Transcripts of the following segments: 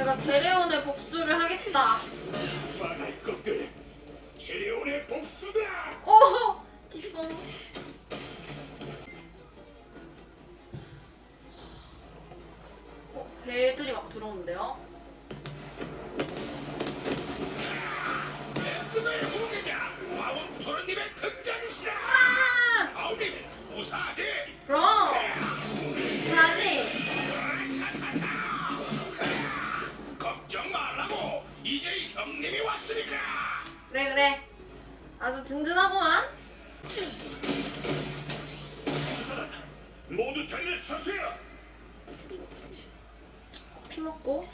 내가 제레온의 복수를 하겠다. 망할 것들 제레온의 복수다 오! 뒤집어. 어, 배들이 막 들어오는데요? 든든하구만. 모두 자리를 서세요 피 먹고.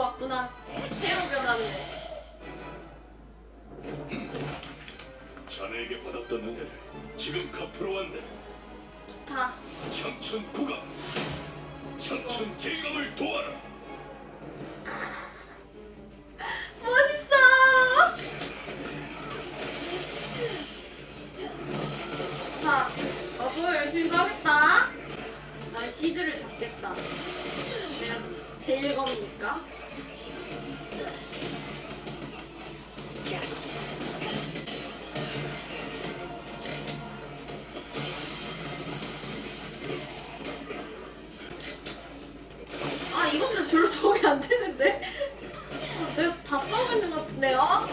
왔구나. 새로 변하네 자네에게 받았던 은혜를 지금 갚으러 왔네. 좋다. 청춘 국악 청춘 제감을 도와라. 멋있어! 좋다. 나도 열심히 써야겠다. 난 시드를 잡겠다. 내가 제일 검이니까 도움이 안 되는데? 어, 내가 다 있는 것 같은데요?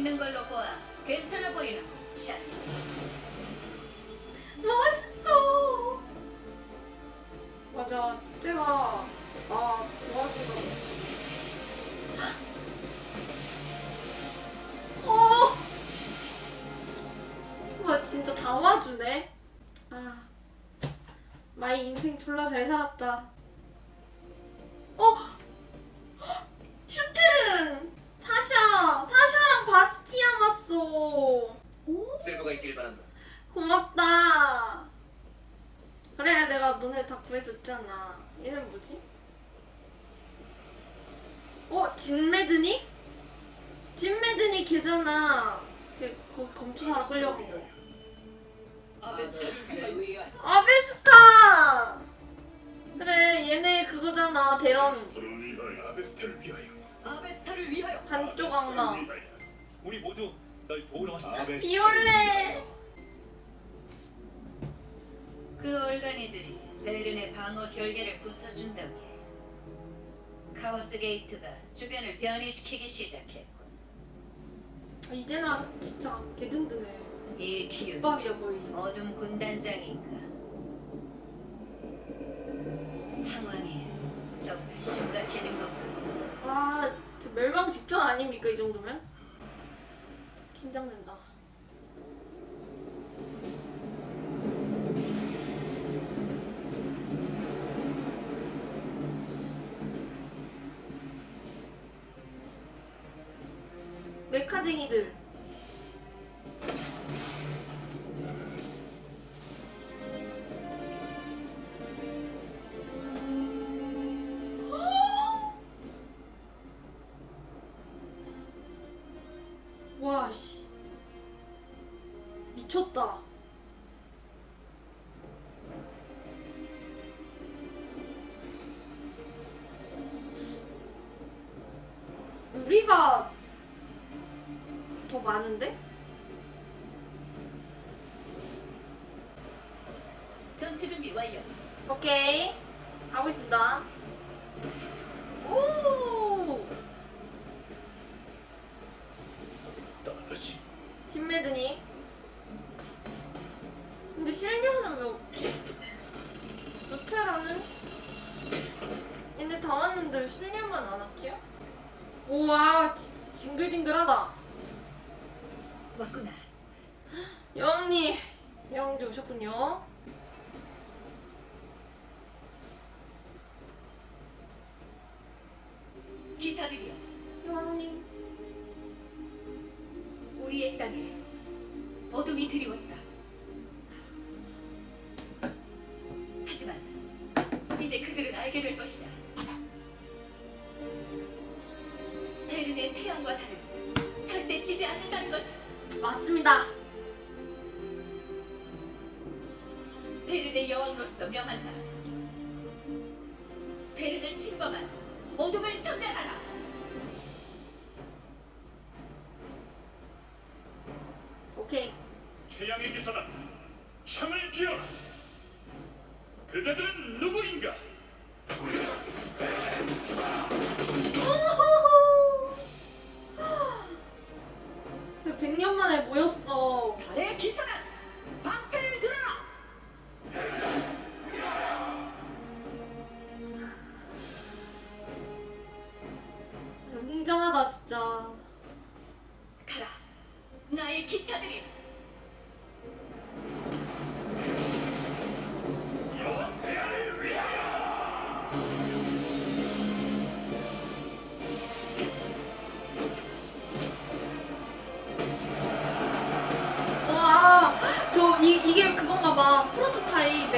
있는 걸로 보아 괜찮아 보이나? 샷. 멋있어! 맞아, 제가 나 도와주고. 어! 와, 진짜 다 와주네. 아, 마이 인생 졸라 잘 살았다. 어? 슈트른! 사샤! 사샤랑 왔어! 오? 세부가 있길 바란다. 고맙다. 그래, 내가 너네 다 구해줬잖아. 얘는 뭐지? 어, 진매드니? 진매드니 걔잖아. 걔 거기 검투사로 끌려간 거. 아베스타! 그래, 얘네 그거잖아. 대런 위하여 아베스타를 위하여. 한쪽 악마. 우리 모두 널 도우러 왔어. 아베스텔을 비올레! 그 얼간이들이 베른의 방어 결계를 부숴준다게. 카오스 게이트가 주변을 변이시키기 시작했고 아, 이제 나 진짜 개 든든해. 이 기운 국밥이야, 거의. 어둠 군단장인가? 상황이 정말 심각해진 것 같고 와, 저 멸망 직전 아닙니까 이 정도면? 긴장된다. 메카쟁이들. 가는데? 내 태양과 달은 절대 지지 않는다는 것을 맞습니다. 베르의 여왕으로서 명한다. 베르를 침범한 어둠을 섬멸하라. 오케이. 태양의 기사다. 창을 지어라. 그대들은 누구이? 오랜만에 모였어. 달의 기사는 방패를 들어라. 웅장하다 진짜. 가라. 나의 기사들이 可以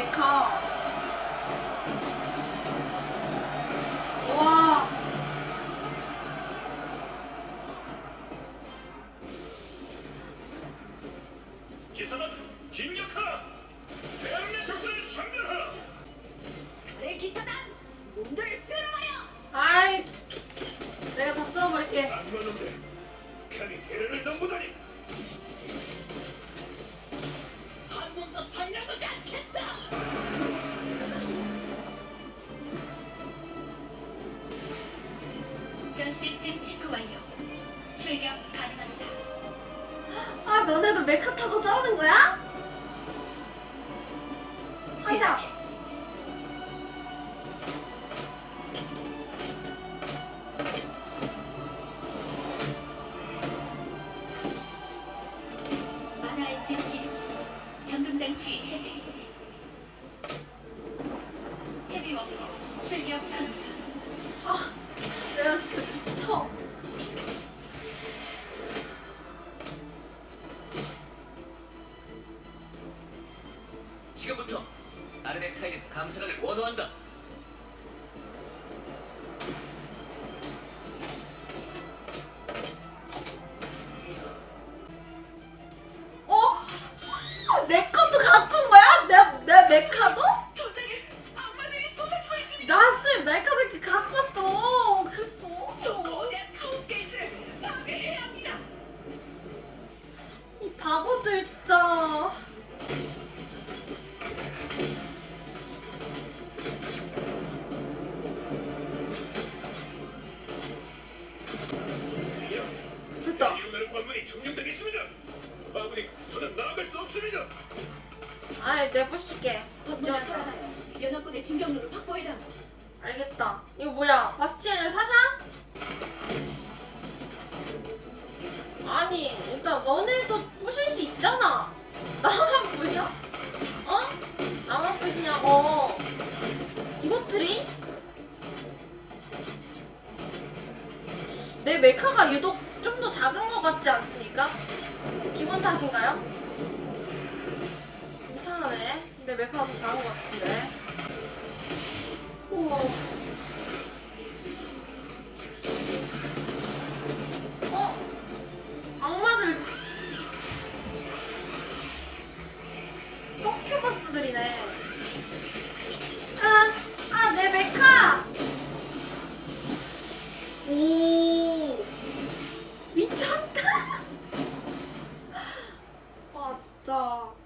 한다. 어? 내 것도 갖고 온 거야? 내, 내 메카 너네도 부실 수 있잖아. 나만 부셔? 어? 나만 부시냐고. 이것들이 내 메카가 유독 좀 더 작은 것 같지 않습니까? 기분 탓인가요? 이상하네. 내 메카가 더 작은 것 같은데. 우와. 보이네. 아, 아, 내 메카! 오, 미쳤다! 와, 아, 진짜.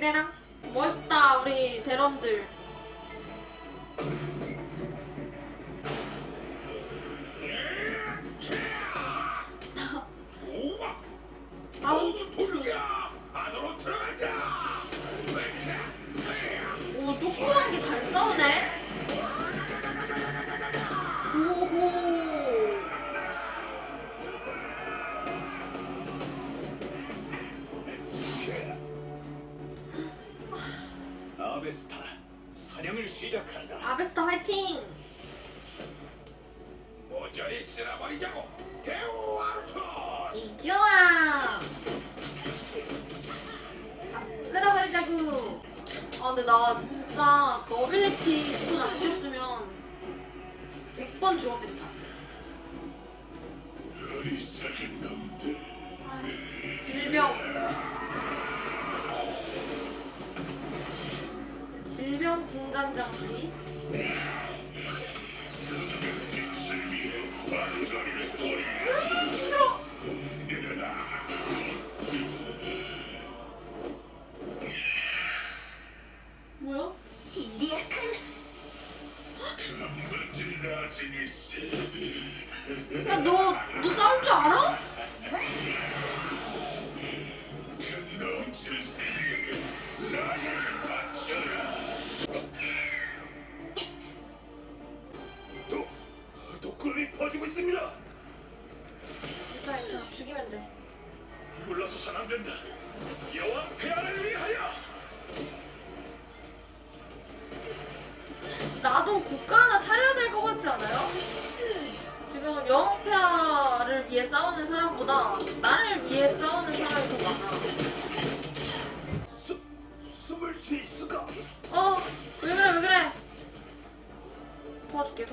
그래라. 멋있다, 우리 대런들. 시작한다. 아베스터 화이팅! 모조리 쓸어버리자고. 대우 아르토. 이겨아! 다 쓸어버리자구! 아 근데 나 진짜 그 어빌리티 스톤 아꼈으면 100번 죽었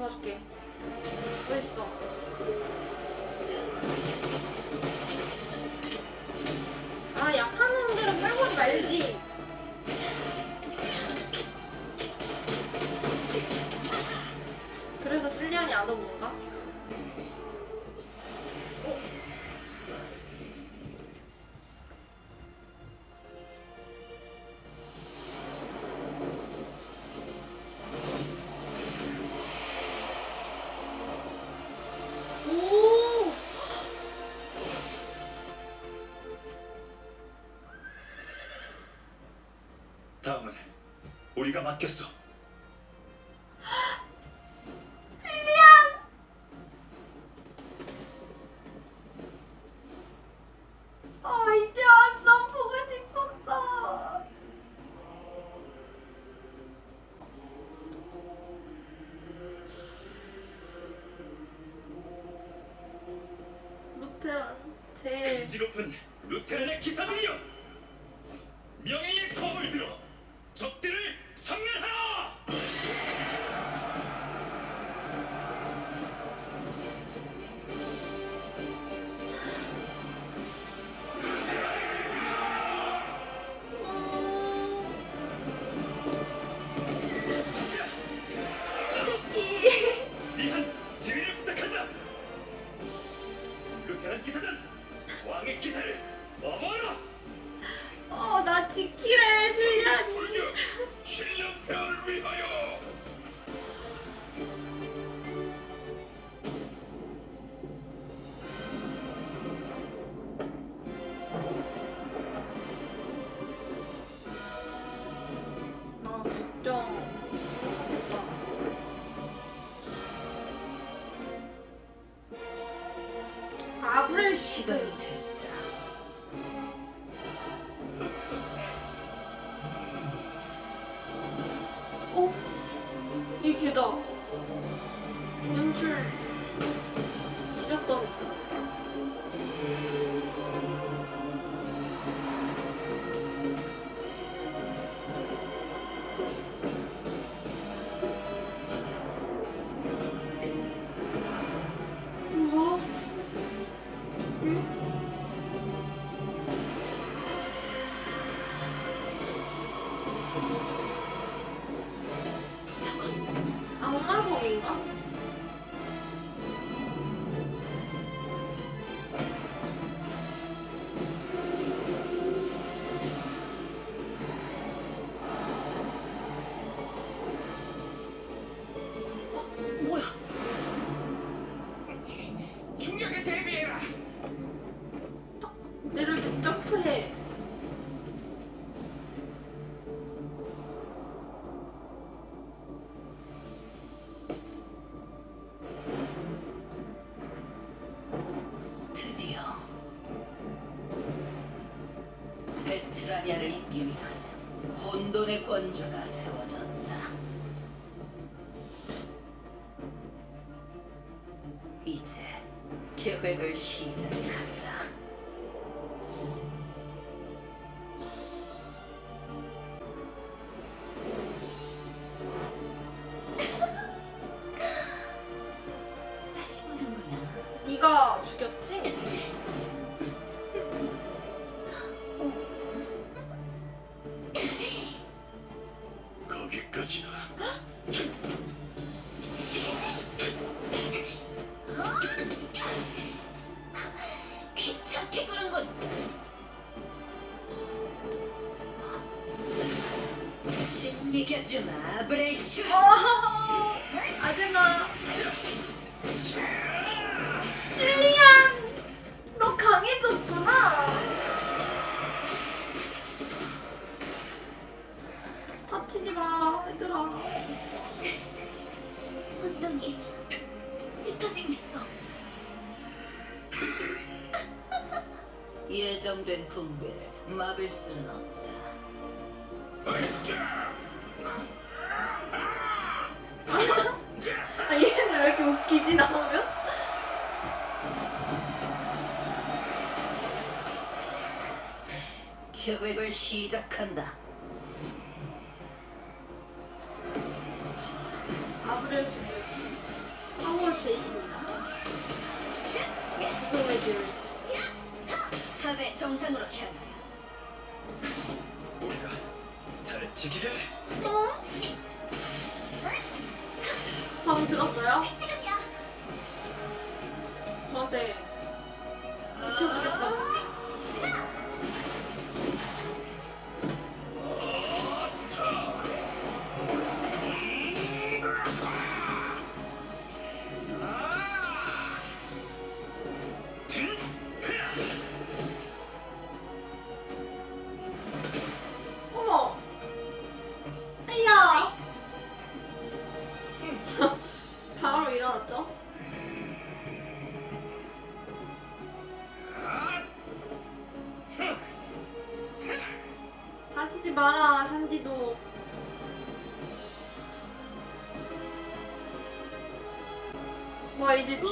넣어줄게. 어딨어? 내가 맡겼어. 거기까지다. 귀찮게 구는군. 지금 얘기하지 마, 브레이슈. 예정된 붕괴를 막을 수는 없다. 아, 얘는 왜 이렇게 웃기지, 나오면? 계획을 시작한다. 잘지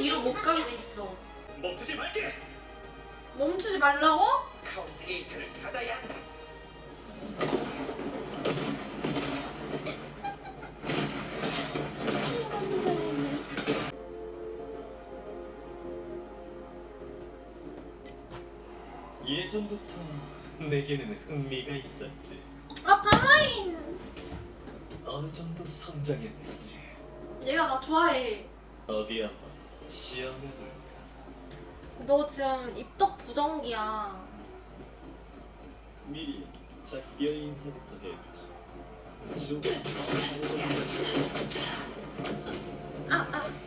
뒤로 못 가게 돼 있어. 멈추지 말게. 멈추지 말라고? 카오스 게이트를 닫아야 한다. 예전부터 내게는 흥미가 있었지. 아, 가마인! 어느 정도 성장했는지 얘가 나 좋아해. 어디 한번 시험해볼까. 너 지금 입덕 부정기야. 미리 작별 인사부터 해보지. 조금 아, 아.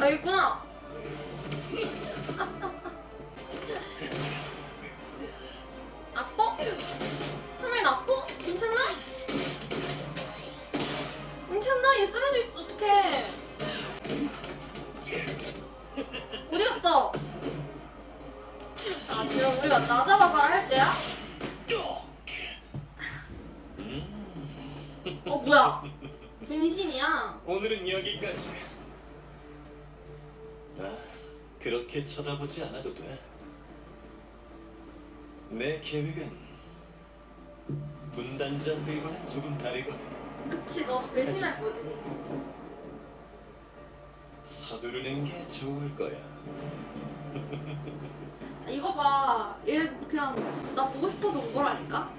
아, 있구나. 아빠? 카메인 아빠? 괜찮나? 괜찮나? 얘 쓰러져 있어 어떡해 어디 갔어? 아 지금 우리가 나 잡아봐라 할 때야? 어 뭐야 분신이야 오늘은 여기까지. 아, 그렇게 쳐다보지 않아도 돼. 내 계획은 분단장들과는 조금 다르거든. 그치 너 배신할 거지 서두르는 게 좋을 거야. 아, 이거 봐 얘 그냥 나 보고 싶어서 온 거라니까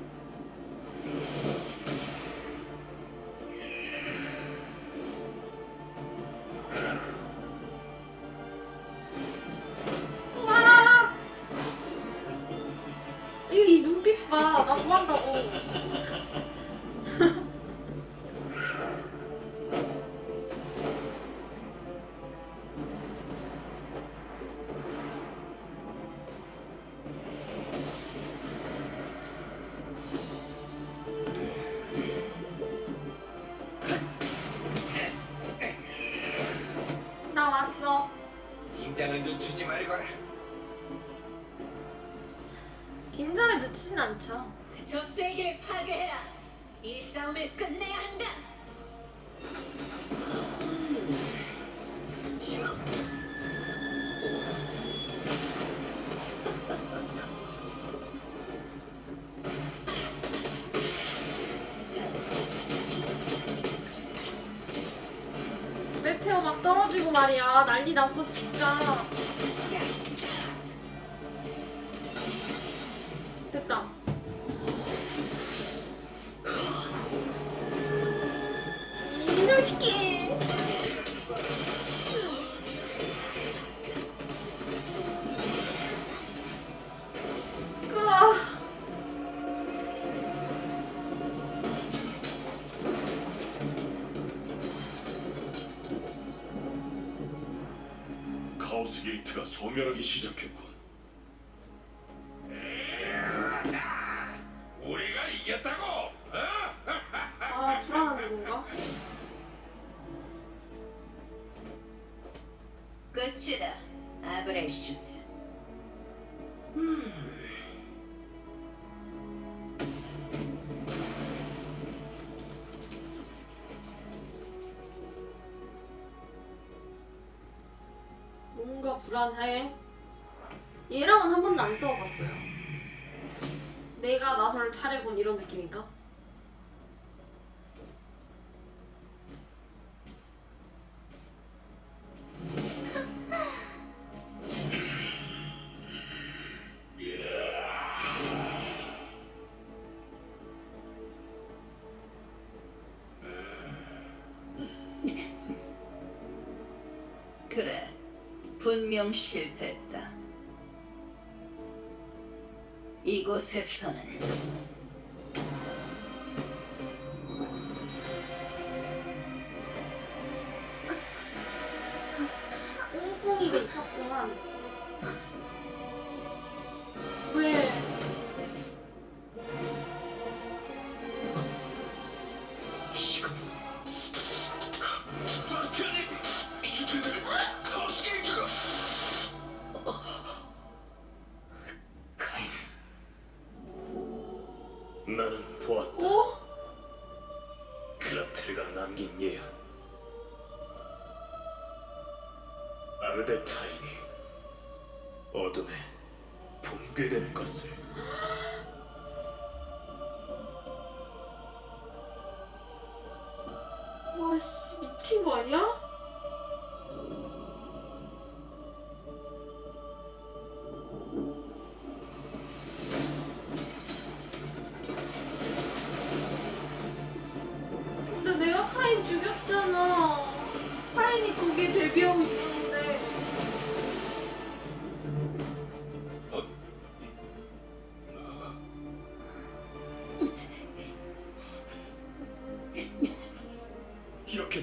긴장을 늦추진 않죠. 저수의 길을 파괴해라. 이 싸움을 끝내야 한다. 메테오 막 떨어지고 말이야. 난리 났어 진짜. 카오스 게이트가 소멸하기 시작했군. 분명 실패했다. 이곳에서는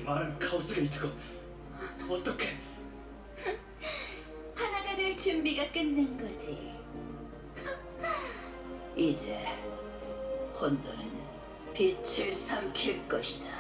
많은 카오스 게이트가 어떻게? 하나가 될 준비가 끝난 거지. 이제 혼돈은 빛을 삼킬 것이다.